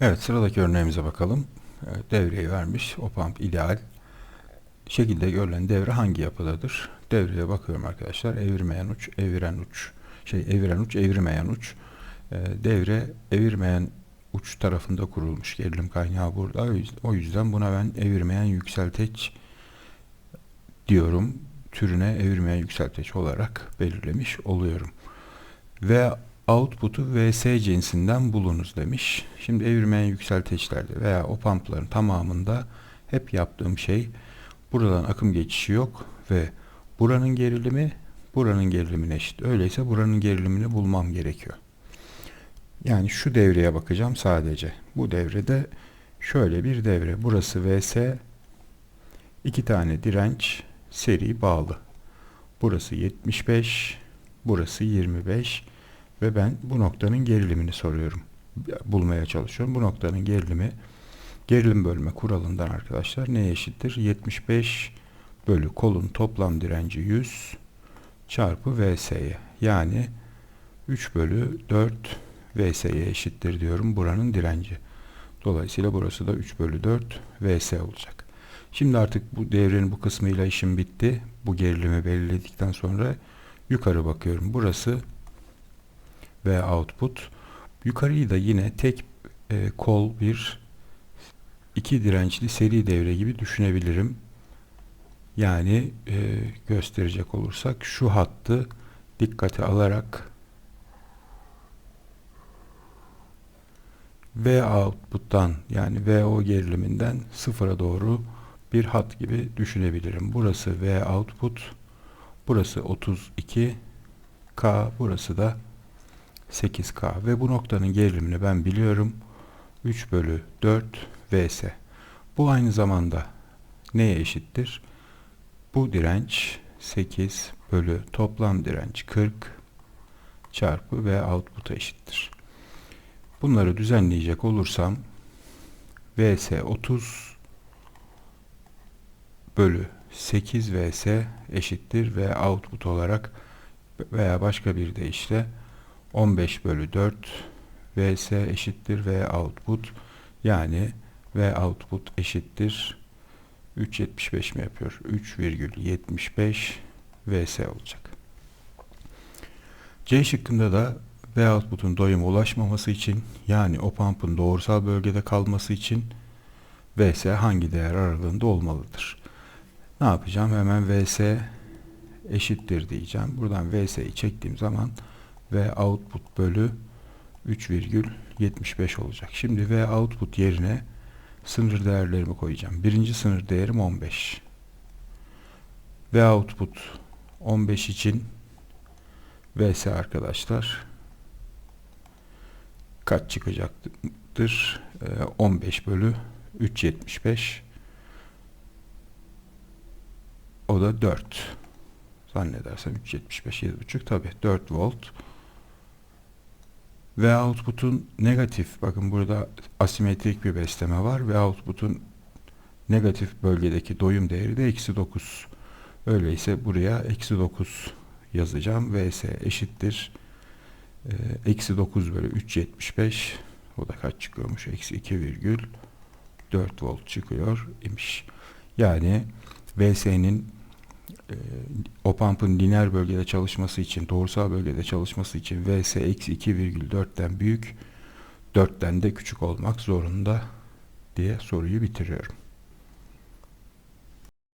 Evet sıradaki örneğimize bakalım. Evet, devreyi vermiş. O pump ideal. Şekilde görülen devre hangi yapıdadır? Devreye bakıyorum arkadaşlar. Evirmeyen uç, eviren uç. Şey eviren uç, evirmeyen uç. Ee, devre evirmeyen uç tarafında kurulmuş. Gerilim kaynağı burada. O yüzden buna ben evirmeyen yükselteç diyorum. Türüne evirmeyen yükselteç olarak belirlemiş oluyorum. Ve output'u VS cinsinden bulunuz demiş. Şimdi evirmeyen yükselteçlerde veya o pumpların tamamında hep yaptığım şey buradan akım geçişi yok ve buranın gerilimi buranın gerilimine eşit. Öyleyse buranın gerilimini bulmam gerekiyor. Yani şu devreye bakacağım sadece. Bu devrede şöyle bir devre. Burası VS iki tane direnç seri bağlı. Burası 75, burası 25 ve ben bu noktanın gerilimini soruyorum. Bulmaya çalışıyorum. Bu noktanın gerilimi gerilim bölme kuralından arkadaşlar neye eşittir? 75 bölü kolun toplam direnci 100 çarpı VS'ye. Yani 3 bölü 4 VS'ye eşittir diyorum buranın direnci. Dolayısıyla burası da 3 bölü 4 VS olacak. Şimdi artık bu devrenin bu kısmıyla işim bitti. Bu gerilimi belirledikten sonra yukarı bakıyorum. Burası ve output. Yukarıyı da yine tek e, kol bir iki dirençli seri devre gibi düşünebilirim. Yani e, gösterecek olursak şu hattı dikkate alarak V output'tan yani VO geriliminden sıfıra doğru bir hat gibi düşünebilirim. Burası V output, burası 32 K, burası da 8K ve bu noktanın gerilimini ben biliyorum. 3 bölü 4 VS. Bu aynı zamanda neye eşittir? Bu direnç 8 bölü toplam direnç 40 çarpı V output'a eşittir. Bunları düzenleyecek olursam VS 30 bölü 8 VS eşittir ve output olarak veya başka bir deyişle 15 bölü 4 VS eşittir V output yani V output eşittir 3.75 mi yapıyor? 3,75 VS olacak. C şıkkında da V output'un doyuma ulaşmaması için yani o pump'ın doğrusal bölgede kalması için VS hangi değer aralığında olmalıdır? Ne yapacağım? Hemen VS eşittir diyeceğim. Buradan VS'yi çektiğim zaman V output bölü 3,75 olacak. Şimdi V output yerine sınır değerlerimi koyacağım. Birinci sınır değerim 15. V output 15 için VS arkadaşlar kaç çıkacaktır? Ee, 15 bölü 3,75 o da 4 zannedersem 375 7.5 tabi 4 volt ve output'un negatif bakın burada asimetrik bir besleme var. Ve output'un negatif bölgedeki doyum değeri de eksi 9 öyleyse buraya eksi 9 yazacağım. Vs eşittir. E, eksi 9 bölü 375 o da kaç çıkıyormuş? Eksi 2,4 volt çıkıyor imiş. Yani vs'nin e, o pump'ın lineer bölgede çalışması için, doğrusal bölgede çalışması için Vs eksi 2,4'ten büyük, 4'ten de küçük olmak zorunda diye soruyu bitiriyorum.